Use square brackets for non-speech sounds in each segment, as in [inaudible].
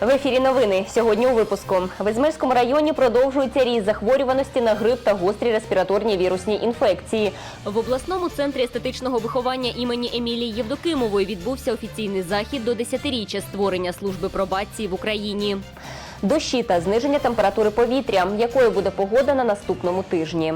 В ефірі новини сьогодні у випуску в Ізмельському районі продовжується ріст захворюваності на грип та гострі респіраторні вірусні інфекції. В обласному центрі естетичного виховання імені Емілії Євдокимової відбувся офіційний захід до 10-річчя створення служби пробації в Україні. Дощі та зниження температури повітря, якою буде погода на наступному тижні.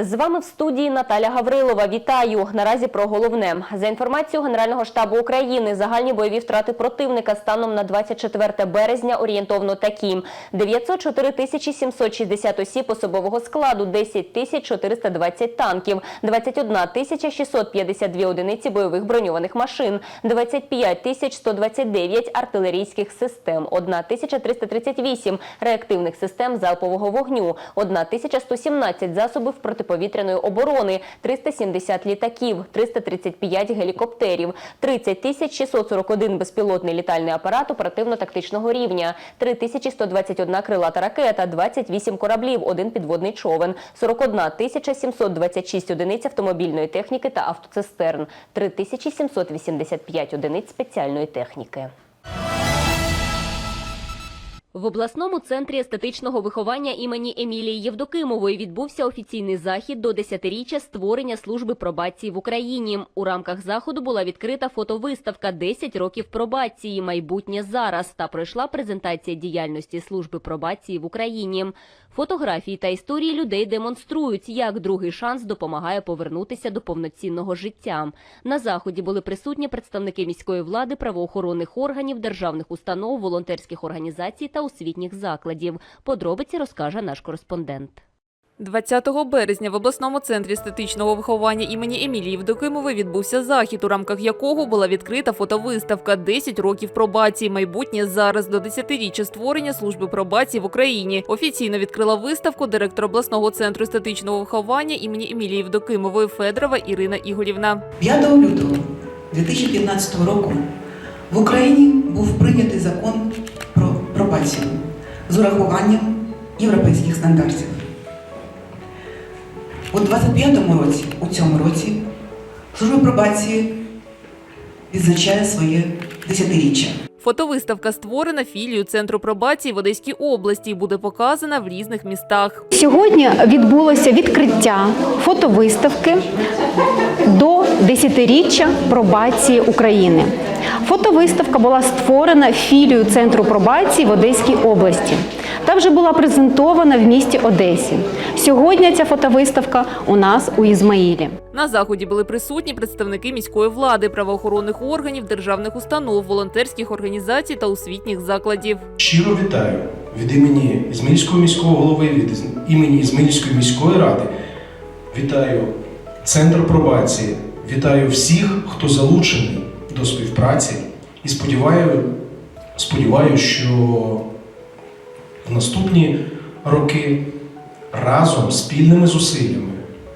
З вами в студії Наталя Гаврилова. Вітаю. Наразі про головне. За інформацією Генерального штабу України, загальні бойові втрати противника станом на 24 березня орієнтовно такі: 904 тисячі 760 осіб особового складу, 10 тисяч 420 танків, 21 тисяча 652 одиниці бойових броньованих машин, 25 тисяч 129 артилерійських систем, 1 тисяча 338 реактивних систем залпового вогню, 1 тисяча 117 засобів протиповітряної оборони, 370 літаків, 335 гелікоптерів, 30 тисяч 641 безпілотний літальний апарат оперативно-тактичного рівня, 3121 крилата ракета, 28 кораблів, 1 підводний човен, 41 тисяча 726 одиниць автомобільної техніки та автоцистерн, 3785 одиниць спеціальної техніки. В обласному центрі естетичного виховання імені Емілії Євдокимової відбувся офіційний захід до 10-річчя створення служби пробації в Україні. У рамках заходу була відкрита фотовиставка «10 років пробації. Майбутнє зараз» та пройшла презентація діяльності служби пробації в Україні. Фотографії та історії людей демонструють, як другий шанс допомагає повернутися до повноцінного життя. На заході були присутні представники міської влади, правоохоронних органів, державних установ, волонтерських організацій та освітніх закладів. Подробиці розкаже наш кореспондент. 20 березня в обласному центрі естетичного виховання імені Емілії Євдокимової відбувся захід, у рамках якого була відкрита фотовиставка «10 років пробації. Майбутнє зараз до 10-річчя створення служби пробації в Україні. Офіційно відкрила виставку директор обласного центру естетичного виховання імені Емілії Євдокимової Федорова Ірина Ігорівна. 5 лютого 2015 року в Україні був прийнятий закон про пробацію з урахуванням європейських стандартів. У 25-му році, у цьому році, служба пробації відзначає своє десятиріччя. Фотовиставка створена філією центру пробації в Одеській області і буде показана в різних містах. Сьогодні відбулося відкриття фотовиставки до 10-річчя пробації України. Фотовиставка була створена філією Центру пробації в Одеській області та вже була презентована в місті Одесі. Сьогодні ця фотовиставка у нас у Ізмаїлі. На заході були присутні представники міської влади, правоохоронних органів, державних установ, волонтерських організацій та освітніх закладів. Щиро вітаю від імені Ізмаїльського міського голови, від імені Ізмаїльської міської ради. Вітаю Центр пробації, вітаю всіх, хто залучений до співпраці. І сподіваю, сподіваюся, що в наступні роки разом спільними зусиллями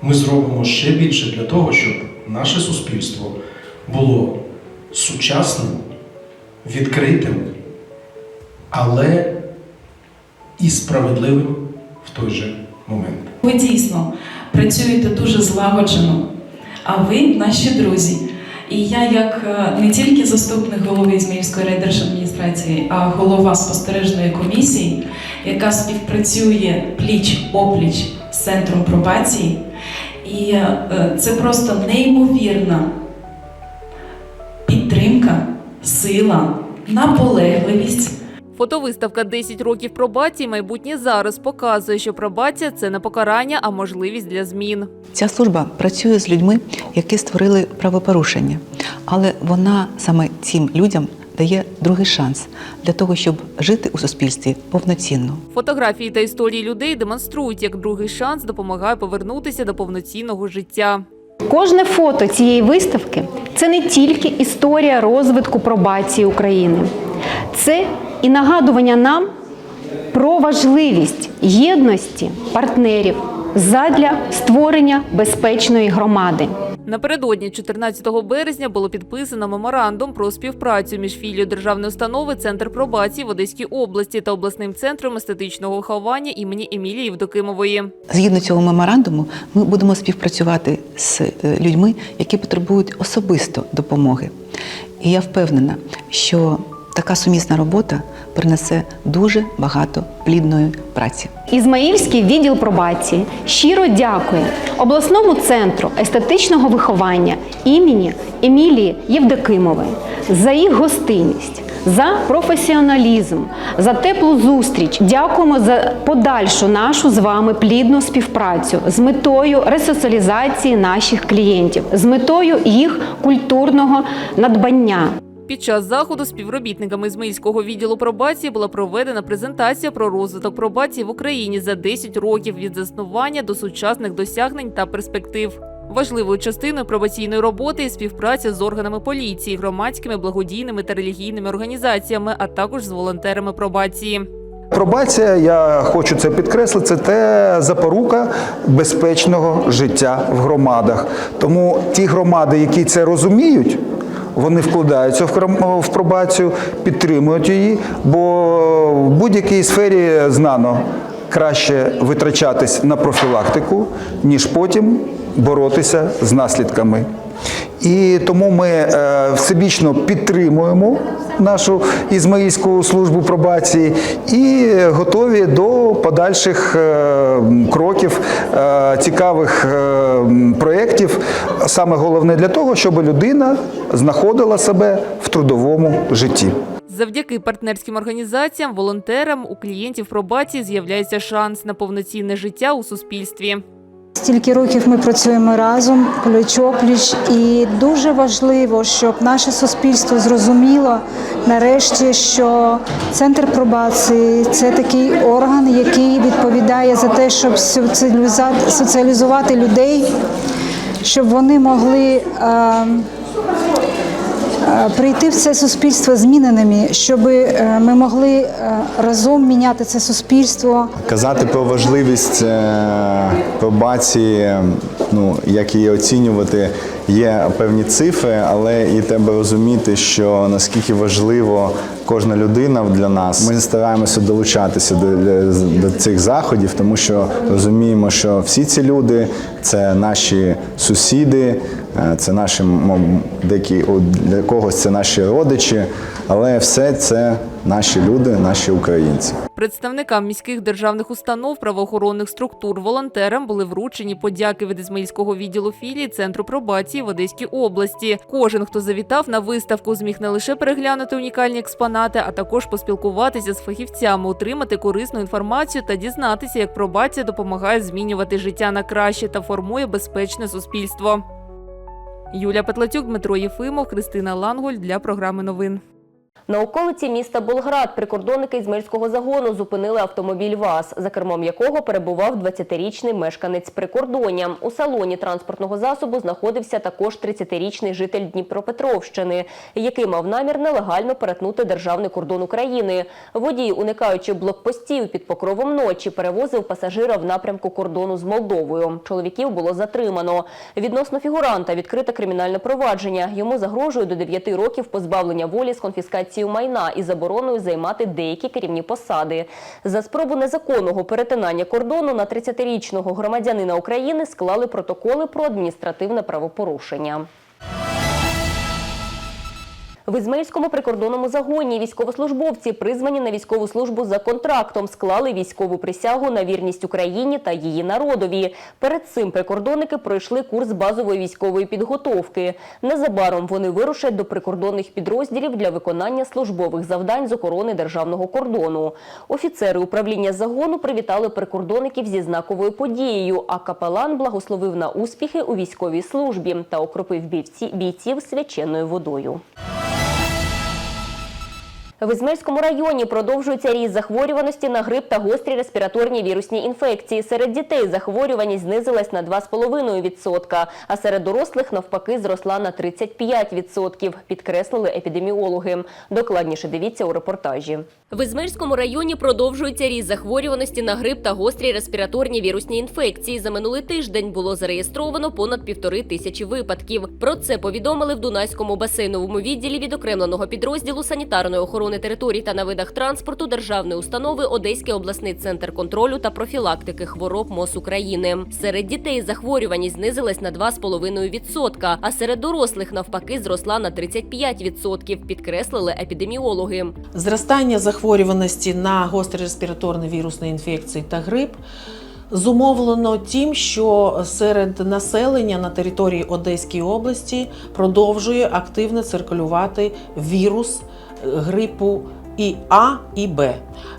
ми зробимо ще більше для того, щоб наше суспільство було сучасним, відкритим, але і справедливим в той же момент. Ви дійсно працюєте дуже злагоджено, а ви наші друзі. І я, як е, не тільки заступник голови Ізмаїльської райдержадміністрації, а голова спостережної комісії, яка співпрацює пліч опліч з центром пробації, і е, це просто неймовірна підтримка, сила, наполегливість. Фотовиставка «10 років пробації. Майбутнє зараз показує, що пробація це не покарання, а можливість для змін. Ця служба працює з людьми, які створили правопорушення, але вона саме цим людям дає другий шанс для того, щоб жити у суспільстві повноцінно. Фотографії та історії людей демонструють, як другий шанс допомагає повернутися до повноцінного життя. Кожне фото цієї виставки це не тільки історія розвитку пробації України, це і нагадування нам про важливість єдності партнерів задля створення безпечної громади. Напередодні 14 березня було підписано меморандум про співпрацю між філією державної установи Центр пробації в Одеській області та обласним центром естетичного виховання імені Емілії Євдокимової. Згідно цього меморандуму, ми будемо співпрацювати з е, людьми, які потребують особисто допомоги. І я впевнена, що така сумісна робота принесе дуже багато плідної праці. Ізмаїльський відділ пробації щиро дякує обласному центру естетичного виховання імені Емілії Євдокимової за їх гостинність, за професіоналізм, за теплу зустріч. Дякуємо за подальшу нашу з вами плідну співпрацю з метою ресоціалізації наших клієнтів, з метою їх культурного надбання. Під час заходу співробітниками Ізмаїльського відділу пробації була проведена презентація про розвиток пробації в Україні за 10 років від заснування до сучасних досягнень та перспектив. Важливою частиною пробаційної роботи є співпраця з органами поліції, громадськими, благодійними та релігійними організаціями, а також з волонтерами пробації. Пробація, я хочу це підкреслити, це те запорука безпечного життя в громадах. Тому ті громади, які це розуміють, вони вкладаються в пробацію, підтримують її, бо в будь-якій сфері знано краще витрачатись на профілактику, ніж потім боротися з наслідками. І тому ми е, всебічно підтримуємо нашу Ізмаїльську службу пробації і готові до подальших е, кроків, е, цікавих е, проєктів. Саме головне для того, щоб людина знаходила себе в трудовому житті. Завдяки партнерським організаціям, волонтерам у клієнтів пробації з'являється шанс на повноцінне життя у суспільстві. Стільки років ми працюємо разом, пліч опліч, і дуже важливо, щоб наше суспільство зрозуміло нарешті, що центр пробації це такий орган, який відповідає за те, щоб соціалізувати людей, щоб вони могли. е, Прийти в це суспільство зміненими, щоб ми могли е, разом міняти це суспільство, Казати про важливість е, пробації, ну як її оцінювати, є певні цифри, але і треба розуміти, що наскільки важливо кожна людина для нас. Ми стараємося долучатися до, до цих заходів, тому що розуміємо, що всі ці люди це наші сусіди, е, це наші деякі для когось це наші родичі, але все це наші люди, наші українці. Представникам міських державних установ, правоохоронних структур, волонтерам були вручені подяки від Ізмаїльського відділу філії Центру пробації в Одеській області. Кожен, хто завітав на виставку, зміг не лише переглянути унікальні експонати, а також поспілкуватися з фахівцями, отримати корисну інформацію та дізнатися, як пробація допомагає змінювати життя на краще та формує безпечне суспільство. Юлія Петлатюк, Дмитро Єфимов, Христина Лангуль для програми новин. На околиці міста Болград прикордонники Ізмельського загону зупинили автомобіль ВАЗ, за кермом якого перебував 20-річний мешканець прикордоння. У салоні транспортного засобу знаходився також 30-річний житель Дніпропетровщини, який мав намір нелегально перетнути державний кордон України. Водій, уникаючи блокпостів під покровом ночі, перевозив пасажира в напрямку кордону з Молдовою. Чоловіків було затримано. Відносно фігуранта відкрите кримінальне провадження. Йому загрожує до 9 років позбавлення волі з конфіскацією майна і забороною займати деякі керівні посади. За спробу незаконного перетинання кордону на 30-річного громадянина України склали протоколи про адміністративне правопорушення. В Ізмаїльському прикордонному загоні військовослужбовці, призвані на військову службу за контрактом, склали військову присягу на вірність Україні та її народові. Перед цим прикордонники пройшли курс базової військової підготовки. Незабаром вони вирушать до прикордонних підрозділів для виконання службових завдань з охорони державного кордону. Офіцери управління загону привітали прикордонників зі знаковою подією, а капелан благословив на успіхи у військовій службі та окропив бійців свяченою водою. В Ізмельському районі продовжується ріст захворюваності на грип та гострі респіраторні вірусні інфекції. Серед дітей захворюваність знизилась на 2,5%, а серед дорослих навпаки зросла на 35%, підкреслили епідеміологи. Докладніше дивіться у репортажі. В Ізмельському районі продовжується ріст захворюваності на грип та гострі респіраторні вірусні інфекції. За минулий тиждень було зареєстровано понад півтори тисячі випадків. Про це повідомили в Дунайському басейновому відділі відокремленого підрозділу санітарної охорони територій та на видах транспорту державної установи Одеський обласний центр контролю та профілактики хвороб МОЗ України. Серед дітей захворюваність знизилась на 2,5%, а серед дорослих навпаки зросла на 35%, підкреслили епідеміологи. Зростання захворюваності на гострі респіраторні вірусні інфекції та грип зумовлено тим, що серед населення на території Одеської області продовжує активно циркулювати вірус грипу і А, і Б.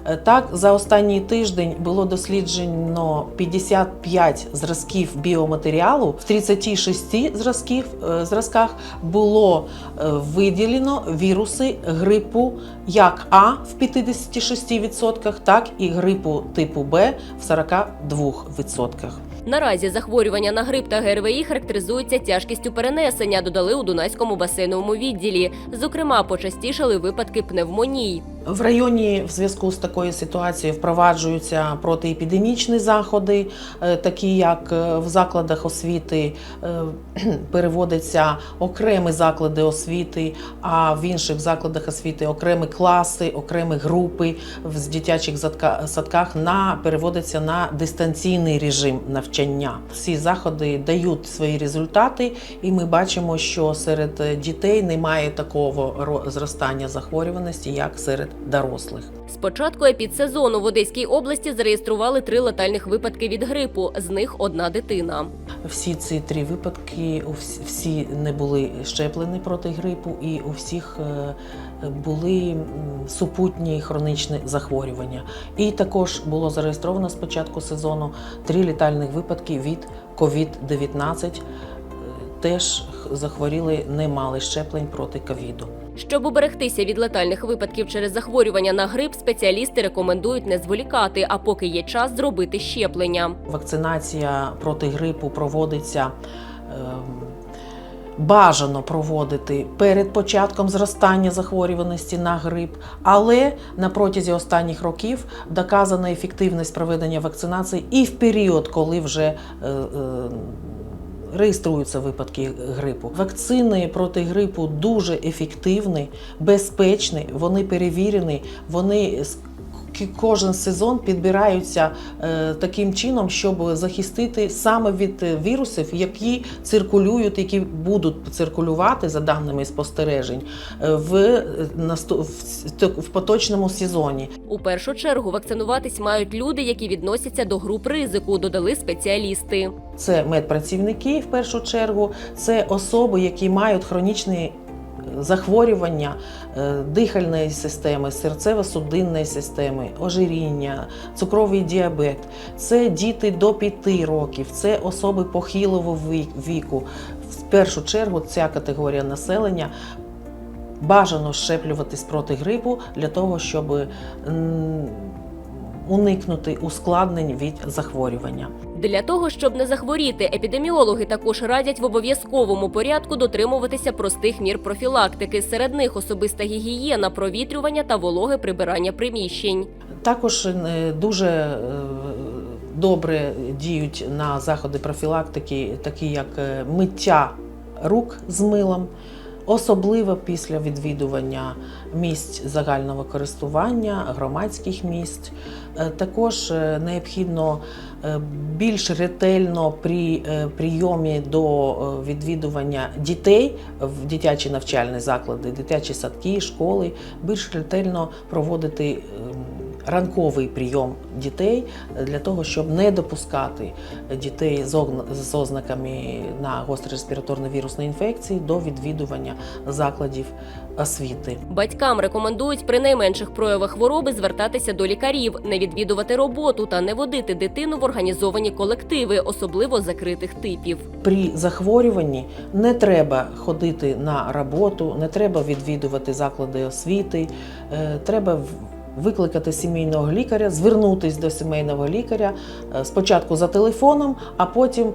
Е, Так, за останній тиждень було досліджено 55 зразків біоматеріалу. В 36 зразків, е, зразках було е, виділено віруси грипу як А в 56%, так і грипу типу Б в 42%. Наразі захворювання на грип та ГРВІ характеризуються тяжкістю перенесення, додали у Дунайському басейновому відділі. Зокрема, почастішали випадки пневмоній. В районі в зв'язку з такою ситуацією впроваджуються протиепідемічні заходи, е, такі як е, в закладах освіти е, [clears throat] переводяться окремі заклади освіти, а в інших закладах освіти окремі класи, окремі групи в дитячих садках на переводяться на дистанційний режим навчання. Ці заходи дають свої результати, і ми бачимо, що серед дітей немає такого ро- зростання захворюваності, як серед дорослих. З початку епідсезону в Одеській області зареєстрували три летальних випадки від грипу. З них одна дитина. Всі ці три випадки всі не були щеплені проти грипу, і у всіх е, були супутні хронічні захворювання. І також було зареєстровано з початку сезону три літальних випадки від COVID-19. Е, Теж захворіли, не мали щеплень проти ковіду. Щоб уберегтися від летальних випадків через захворювання на грип, спеціалісти рекомендують не зволікати, а поки є час зробити щеплення. Вакцинація проти грипу проводиться. ем, Бажано проводити перед початком зростання захворюваності на грип, але на протязі останніх років доказана ефективність проведення вакцинації і в період, коли вже е, е, реєструються випадки грипу. Вакцини проти грипу дуже ефективні, безпечні, вони перевірені, вони кожен сезон підбираються е, таким чином, щоб захистити саме від вірусів, які циркулюють, які будуть циркулювати за даними спостережень е, в, е, в, поточному сезоні. У першу чергу вакцинуватись мають люди, які відносяться до груп ризику, додали спеціалісти. Це медпрацівники в першу чергу, це особи, які мають хронічні захворювання е, дихальної системи, серцево-судинної системи, ожиріння, цукровий діабет. Це діти до 5 років, це особи похилого віку. В першу чергу ця категорія населення. Бажано щеплюватись проти грипу для того, щоб уникнути ускладнень від захворювання. Для того, щоб не захворіти, епідеміологи також радять в обов'язковому порядку дотримуватися простих мір профілактики. Серед них особиста гігієна, провітрювання та вологе прибирання приміщень. Також е, дуже е, добре діють на заходи профілактики, такі як е, миття рук з милом, особливо після відвідування місць загального користування, громадських місць. Е, Також е, необхідно е, більш ретельно при прийомі до відвідування дітей в дитячі навчальні заклади, дитячі садки, школи, більш ретельно проводити ем, ранковий прийом дітей для того, щоб не допускати дітей з ознаками на гострі респіраторно вірусної інфекції до відвідування закладів освіти. Батькам рекомендують при найменших проявах хвороби звертатися до лікарів, не відвідувати роботу та не водити дитину в організовані колективи, особливо закритих типів. При захворюванні не треба ходити на роботу, не треба відвідувати заклади освіти, е, треба викликати сімейного лікаря, звернутися до сімейного лікаря е, спочатку за телефоном, а потім е,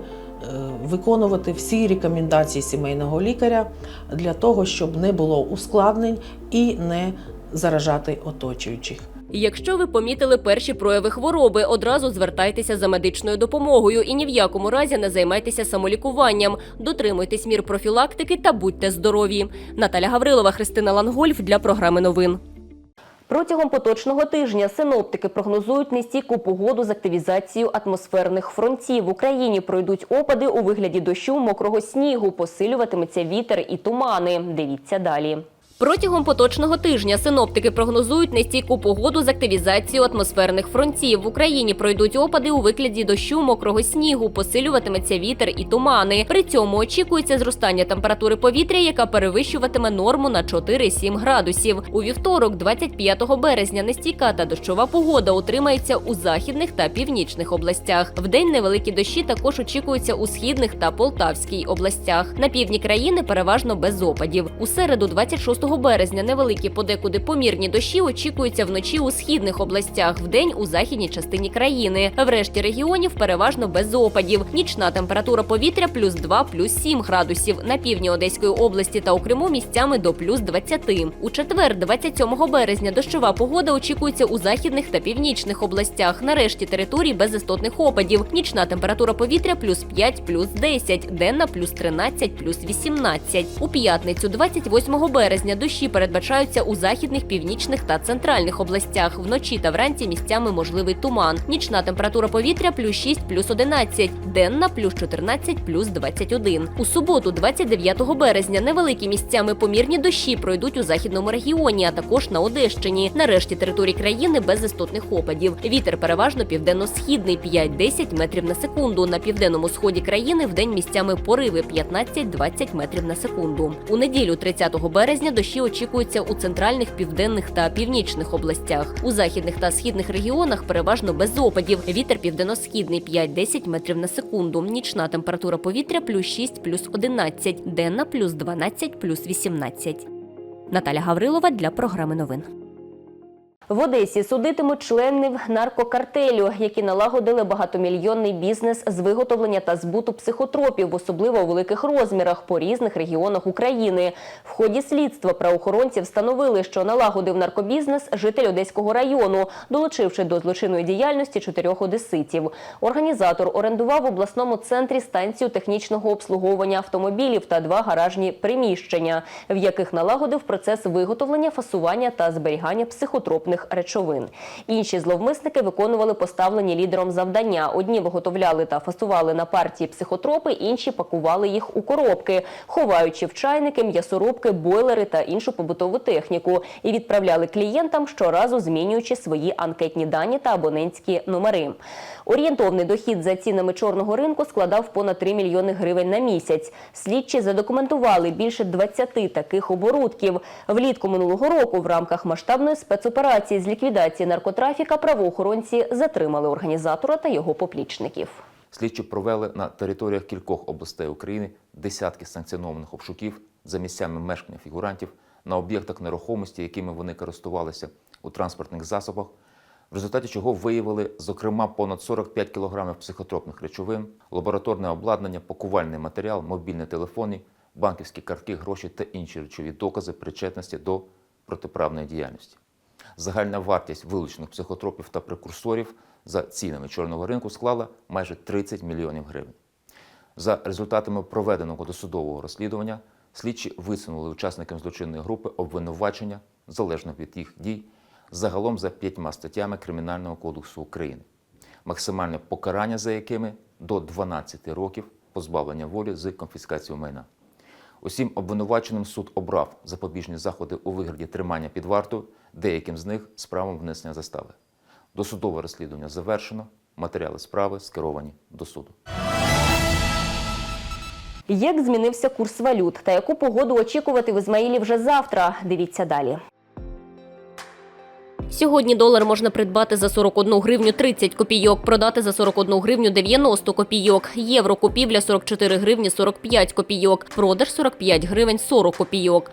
виконувати всі рекомендації сімейного лікаря для того, щоб не було ускладнень і не заражати оточуючих. Якщо ви помітили перші прояви хвороби, одразу звертайтеся за медичною допомогою і ні в якому разі не займайтеся самолікуванням. Дотримуйтесь мір профілактики та будьте здорові. Наталя Гаврилова, Христина Лангольф для програми новин. Протягом поточного тижня синоптики прогнозують нестійку погоду з активізацією атмосферних фронтів. В Україні пройдуть опади у вигляді дощу, мокрого снігу, посилюватиметься вітер і тумани. Дивіться далі. Протягом поточного тижня синоптики прогнозують нестійку погоду з активізацією атмосферних фронтів. В Україні пройдуть опади у вигляді дощу, мокрого снігу, посилюватиметься вітер і тумани. При цьому очікується зростання температури повітря, яка перевищуватиме норму на 4-7 градусів. У вівторок, 25 березня, нестійка та дощова погода утримається у західних та північних областях. Вдень невеликі дощі також очікуються у східних та Полтавській областях. На півдні країни переважно без опадів. У середу, 26 березня, невеликі подекуди помірні дощі очікуються вночі у східних областях, вдень у західній частині країни. В решті регіонів переважно без опадів. Нічна температура повітря плюс 2, плюс 7 градусів. На півдні Одеської області та у Криму місцями до плюс 20. У четвер, 27 березня, дощова погода очікується у західних та північних областях. На решті територій без істотних опадів. Нічна температура повітря плюс 5, плюс 10, денна плюс 13, плюс 18. У п'ятницю, 28 березня, дощі передбачаються у західних, північних та центральних областях. Вночі та вранці місцями можливий туман. Нічна температура повітря плюс 6, плюс 11, денна плюс 14, плюс 21. У суботу, 29 березня, невеликі місцями помірні дощі пройдуть у західному регіоні, а також на Одещині. На решті територій країни без істотних опадів. Вітер переважно південно-східний 5-10 метрів на секунду. На південному сході країни вдень місцями пориви 15-20 метрів на секунду. У неділю, 30 березня, дощі очікуються у центральних, південних та північних областях. У західних та східних регіонах переважно без опадів. Вітер південно-східний 5-10 метрів на секунду. Нічна температура повітря плюс 6, плюс 11, денна плюс 12, плюс 18. Наталя Гаврилова для програми новин. В Одесі судитимуть членів наркокартелю, які налагодили багатомільйонний бізнес з виготовлення та збуту психотропів, особливо у великих розмірах по різних регіонах України. В ході слідства правоохоронці встановили, що налагодив наркобізнес житель Одеського району, долучивши до злочинної діяльності чотирьох одеситів. Організатор орендував в обласному центрі станцію технічного обслуговування автомобілів та два гаражні приміщення, в яких налагодив процес виготовлення, фасування та зберігання психотропних речовин. Інші зловмисники виконували поставлені лідером завдання. Одні виготовляли та фасували на партії психотропи, інші пакували їх у коробки, ховаючи в чайники, м'ясорубки, бойлери та іншу побутову техніку, і відправляли клієнтам щоразу змінюючи свої анкетні дані та абонентські номери. Орієнтовний дохід за цінами чорного ринку складав понад 3 мільйони гривень на місяць. Слідчі задокументували більше 20 таких оборудків. Влітку минулого року в рамках масштабної спецоперації з ліквідації наркотрафіка правоохоронці затримали організатора та його поплічників. Слідчі провели на територіях кількох областей України десятки санкціонованих обшуків за місцями мешкання фігурантів на об'єктах нерухомості, якими вони користувалися у транспортних засобах, в результаті чого виявили, зокрема, понад 45 кг психотропних речовин, лабораторне обладнання, пакувальний матеріал, мобільні телефони, банківські картки, гроші та інші речові докази причетності до протиправної діяльності. Загальна вартість вилучених психотропів та прекурсорів за цінами чорного ринку склала майже 30 мільйонів гривень. За результатами проведеного досудового розслідування слідчі висунули учасникам злочинної групи обвинувачення залежно від їх дій загалом за п'ятьма статтями Кримінального кодексу України, максимальне покарання за якими до 12 років позбавлення волі з конфіскацією майна. Усім обвинуваченим суд обрав запобіжні заходи у вигляді тримання під вартою, деяким з них з правом внесення застави. Досудове розслідування завершено. Матеріали справи скеровані до суду. Як змінився курс валют та яку погоду очікувати в Ізмаїлі вже завтра? Дивіться далі. Сьогодні долар можна придбати за 41 гривню 30 копійок, продати за 41 гривню 90 копійок. Євро купівля 44 гривні 45 копійок, продаж 45 гривень 40 копійок.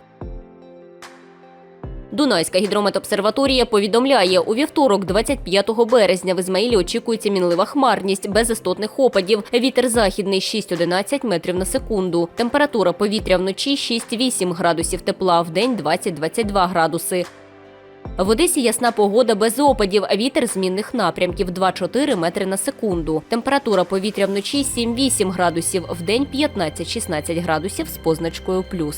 Дунайська гідрометобсерваторія повідомляє, у вівторок, 25 березня, в Ізмаїлі очікується мінлива хмарність без істотних опадів. Вітер західний 6-11 метрів на секунду. Температура повітря вночі 6-8 градусів тепла, в день 20-22 градуси. В Одесі ясна погода без опадів, вітер змінних напрямків 2-4 метри на секунду. Температура повітря вночі 7-8 градусів, в день 15-16 градусів з позначкою плюс.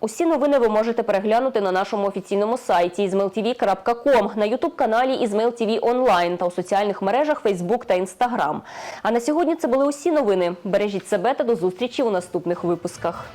Усі новини ви можете переглянути на нашому офіційному сайті izmailtv.com, на ютуб-каналі Ізмейл онлайн та у соціальних мережах Facebook та Instagram. А на сьогодні це були усі новини. Бережіть себе та до зустрічі у наступних випусках.